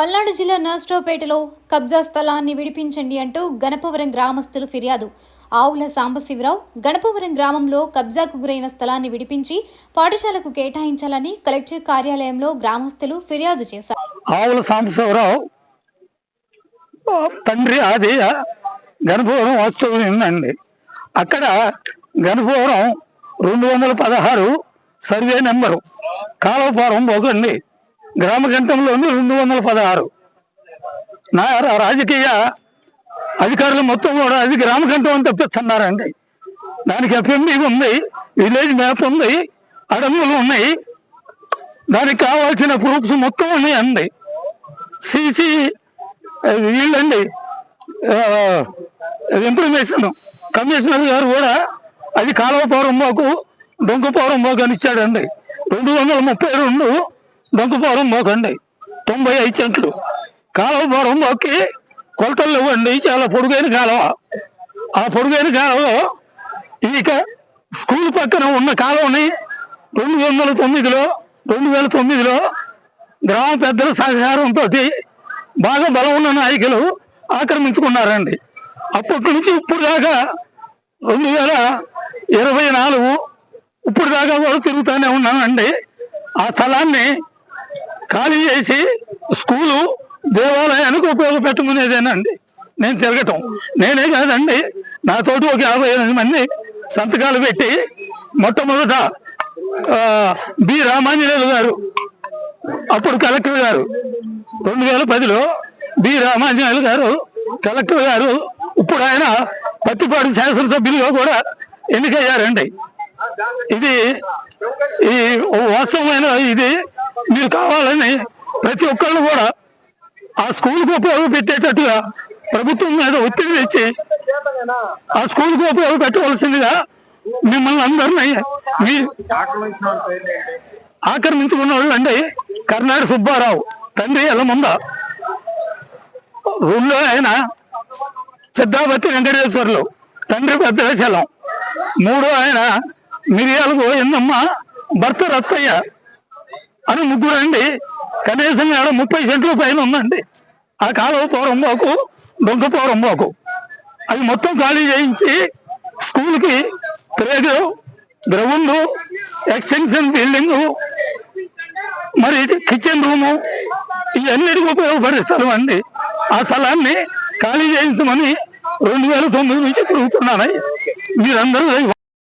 పల్నాడు జిల్లా నర్సరావుపేటలో కబ్జా స్థలాన్ని విడిపించండి అంటూ గణపవరం గ్రామస్తులు ఫిర్యాదు. ఆవుల సాంబశివరావు గణపవరం గ్రామంలో కబ్జాకు గురైన స్థలాన్ని విడిపించి పాఠశాలకు కేటాయించాలని కలెక్టర్ కార్యాలయంలో గ్రామస్తులు ఫిర్యాదు చేశారు. ఆవుల సాంబశివరావు తండ్రి అది గణపవరం వాస్తవం అక్కడ గణపవరం రెండు వందల పదహారు సర్వే నెంబరు కాలువపురం పోకండి. గ్రామ గంటంలోని రెండు వందల పదహారు. నా రాజకీయ అధికారులు మొత్తం కూడా అది గ్రామ గంటం అని తప్పిస్తున్నారండి దానికి ఎఫ్ఎండి ఉంది విలేజ్ మ్యాప్ ఉంది అడవులు ఉన్నాయి. దానికి కావాల్సిన ప్రూఫ్స్ మొత్తం ఉన్నాయండి సిసి వీళ్ళండి ఇన్ఫర్మేషన్ కమిషనర్ గారు కూడా అది కాలువ పౌరం మోకు డొంక అని ఇచ్చాడండి. రెండు వందల ముప్పై రెండు డొంక మోకండి. తొంభై ఐదు సెంట్లు. కాలువ పౌరం మోకి కొలతలు ఇవ్వండి. చాలా పొడుగైన కాలువ. ఆ పొడుగైన కాలువ ఇక స్కూల్ పక్కన ఉన్న కాలువని రెండు వందల తొమ్మిదిలో రెండు వేల తొమ్మిదిలో గ్రామ పెద్దల సహకారంతో బాగా బలం ఉన్న నాయకులు ఆక్రమించుకున్నారండి. అప్పటి నుంచి ఇప్పుడు దాకా రెండు వేల ఇరవై నాలుగు ఇప్పుడు దాకా కూడా తిరుగుతూనే ఉన్నానండి. ఆ స్థలాన్ని ఖాళీ చేసి స్కూలు దేవాలయానికి ఉపయోగపెట్టుకునేదేనండి నేను తిరగటం. నేనే కాదండి నాతోటి ఒక యాభై ఎనిమిది మంది సంతకాలు పెట్టి మొట్టమొదట బి. రామాంజనేయులు గారు అప్పుడు కలెక్టర్ గారు రెండు వేల పదిలో బి. రామాంజనేయులు గారు కలెక్టర్ గారు ఇప్పుడు ఆయన పత్తిపాడు శాసనసభ్యులుగా కూడా ఎన్నికయ్యారండి. ఇది ఈ వాస్తవమైన ఇది మీరు కావాలని ప్రతి ఒక్కళ్ళు కూడా ఆ స్కూల్కి ఉపయోగపెట్టేటట్టుగా ప్రభుత్వం మీద ఒత్తిడి తెచ్చి ఆ స్కూల్కి ఉపయోగపెట్టవలసిందిగా మిమ్మల్ని అందరినీ మీ ఆక్రమించుకున్న వాళ్ళు అండి కర్ణాడు సుబ్బారావు తండ్రి ఎల్లముంద రెండో ఆయన సిద్ధాపతి వెంకటేశ్వర్లు తండ్రి భద్రాచలం మూడో ఆయన మిరియాల గోవిందమ్మ భర్త రత్తయ్య. అని ముగ్గురు అండి. కనీసం ఆడ ముప్పై సెంట్ల పైన ఉందండి. ఆ కాలువ పోరంబోకు డొంక పోరంబోకు. అవి మొత్తం ఖాళీ చేయించి స్కూల్కి ప్రేగు గ్రౌండ్ ఎక్స్టెన్షన్ బిల్డింగ్ మరి కిచెన్ రూము ఇవన్నిటికి ఉపయోగపడే స్థలం అండి. ఆ స్థలాన్ని ఖాళీ చేయించమని రెండు వేల తొమ్మిది నుంచి తిరుగుతున్నాను మీరందరూ